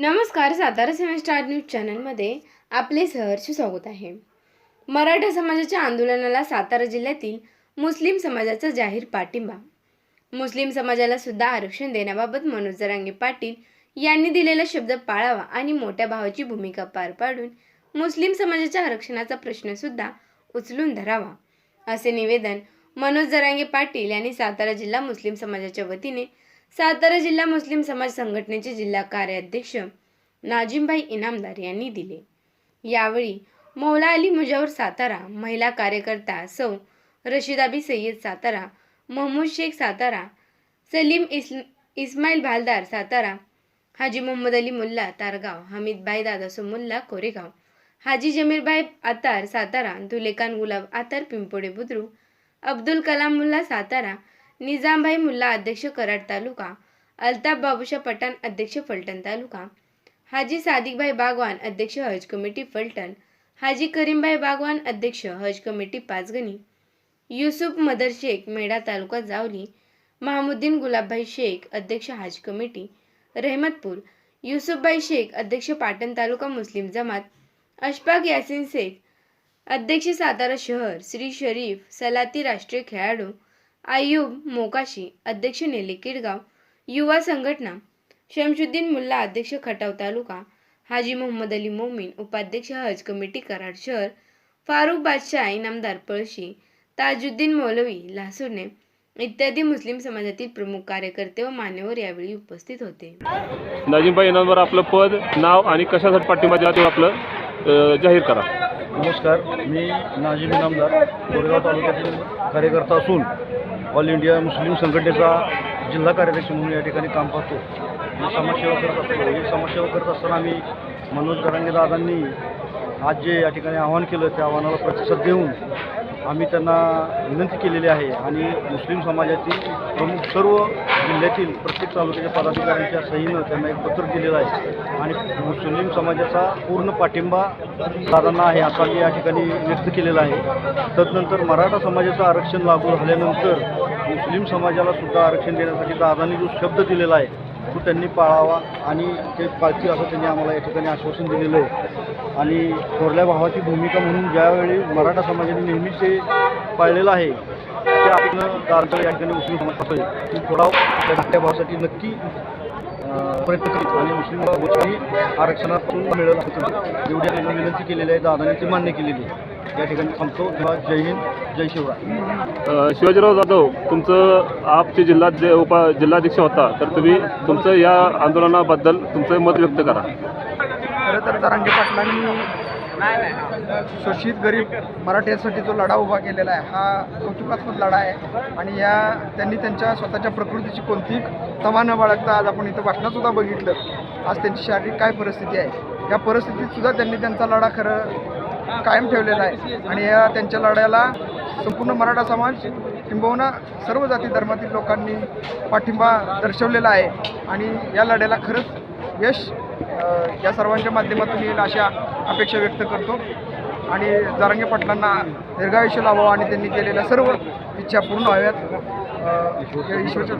नमस्कार सातारा सेवन star news चॅनलमध्ये आपले सहर्ष स्वागत आहे. मराठा समाजाच्या आंदोलनाला सातारा जिल्ह्यातील मुस्लिम समाजाचा जाहीर पाठिंबा. मुस्लिम समाजाला सुद्धा आरक्षण देण्याबाबत मनोज जरांगे पाटील यांनी दिलेला शब्द पाळावा आणि मोठ्या भावाची भूमिका पार पाडून मुस्लिम समाजाच्या आरक्षणाचा प्रश्नसुद्धा उचलून धरावा असे निवेदन मनोज जरांगे पाटील यांनी सातारा जिल्हा मुस्लिम समाजाच्या वतीने सातारा जिल्हा मुस्लिम समाज संघटनेचे जिल्हा कार्याध्यक्ष नाजिमभाई इनामदार यांनी दिले. यावेळी मौला अली मुजावर सातारा महिला कार्यकर्ता सौ रशिदाबी सय्यद सातारा महमूद शेख सातारा सलीम इस इस्माईल भालदार सातारा हाजी मोहम्मद अली मुल्ला तारगाव हमीदभाई दादासो मुल्ला कोरेगाव हाजी जमीरभाई आतार सातारा धुलेकान गुलाब आतार पिंपोडे बुद्रू अब्दुल कलाम मुल्ला सातारा निजामभाई मुल्ला अध्यक्ष कराड तालुका अल्ताफ बाबुशा पठाण अध्यक्ष फलटण तालुका हाजी सादिकभाई बागवान अध्यक्ष हज कमिटी फलटण हाजी करीमभाई बागवान अध्यक्ष हज कमिटी पाचगणी युसुफ मदर शेख मेढा तालुका जावली महामुद्दीन गुलाबभाई शेख अध्यक्ष हज कमिटी रहमतपूर युसुफभाई शेख अध्यक्ष पाटण तालुका मुस्लिम जमात अशफाक यासिन शेख अध्यक्ष सातारा शहर श्री शरीफ सलाती राष्ट्रीय खेळाडू आयुब मोकाशी अध्यक्ष नेले किडगाव युवा संघटना शमशुद्दीन मुल्ला अध्यक्ष खटाव तालुका हाजी मोहम्मद अली मोमीन उपाध्यक्ष हज कमिटी कराड शहर फारुख बादशाह इनामदार पळशी ताजुद्दीन मौलवी लासुर्णे इत्यादी मुस्लिम समाजातील प्रमुख कार्यकर्ते व मान्यवर यावेळी उपस्थित होते. नाजिमभाई इनामवर आपलं पद नाव आणि कशासाठी पाठिंबा दिला ते आपलं जाहीर करा. नमस्कार मी नाजिम इनामदार कोरेगाव तालुक्यातील कार्यकर्ता असून ऑल इंडिया मुस्लिम संघटनेचा जिल्हा कार्याध्यक्ष म्हणून या ठिकाणी काम पाहतो. मी समाजसेवा करत असतो. ही समाजसेवा करत असताना आम्ही मनोज जरांगे दादांनी आज जे या ठिकाणी आवाहन केलं त्या आव्हानाला प्रतिसाद देऊन आम्ही त्यांना विनंती केलेली आहे आणि मुस्लिम समाजातील प्रमुख सर्व जिल्ह्यातील प्रत्येक तालुक्याच्या पदाधिकाऱ्यांच्या सहीनं त्यांना एक पत्र दिलेलं आहे. आणि मुस्लिम समाजाचा पूर्ण पाठिंबा दादांना आहे असा मी या ठिकाणी व्यक्त केलेला आहे. तदनंतर मराठा समाजाचं आरक्षण लागू झाल्यानंतर मुस्लिम समाजाला सुद्धा आरक्षण देण्यासाठी दादांनी जो शब्द दिलेला आहे तो त्यांनी पाळावा आणि ते पाळतील असं त्यांनी आम्हाला या ठिकाणी आश्वासन दिलेलं आहे. आणि थोरल्या भावाची भूमिका म्हणून ज्यावेळी मराठा समाजाने नेहमीच ते पाळलेलं आहे ते आपण दादा या ठिकाणी मुस्लिम समाज पाहतोय की थोडा त्या धाकट्या भावासाठी नक्की प्रयत्न करीत आणि मुस्लिम भावाची आरक्षणातून मिळेल असं एवढी त्यांनी विनंती केलेली आहे दादाने ती मान्य केलेली आहे. या ठिकाणी थांबतो. जय हिंद. जय शिवराय. शिवाजीराव जाधव तुमचं आपचे जिल्हा जे उपा जिल्हाध्यक्ष होता तर तुम्ही तुमचं या आंदोलनाबद्दल तुमचं मत व्यक्त करा. खरं तर जरांगे पाटलांनी शोषित गरीब मराठ्यांसाठी जो लढा उभा केलेला आहे हा कौतुकास्पद लढा आहे. आणि या त्यांनी त्यांच्या स्वतःच्या प्रकृतीची कोणतीही तमा न बाळगता आज आपण इथं भाषणातसुद्धा बघितलं. आज त्यांची शारीरिक काय परिस्थिती आहे? या परिस्थितीत सुद्धा त्यांनी त्यांचा लढा खरं कायम ठेवलेला आहे. आणि या त्यांच्या लढ्याला संपूर्ण मराठा समाज किंबहुना सर्व जाती धर्मातील लोकांनी पाठिंबा दर्शवलेला आहे. आणि या लढ्याला खरंच यश या सर्वांच्या माध्यमातून येईल अशा अपेक्षा व्यक्त करतो. आणि जारंगे पाटलांना दीर्घायुष्य लावावं आणि त्यांनी केलेल्या सर्व इच्छा पूर्ण व्हाव्यात. ईश्वरच्या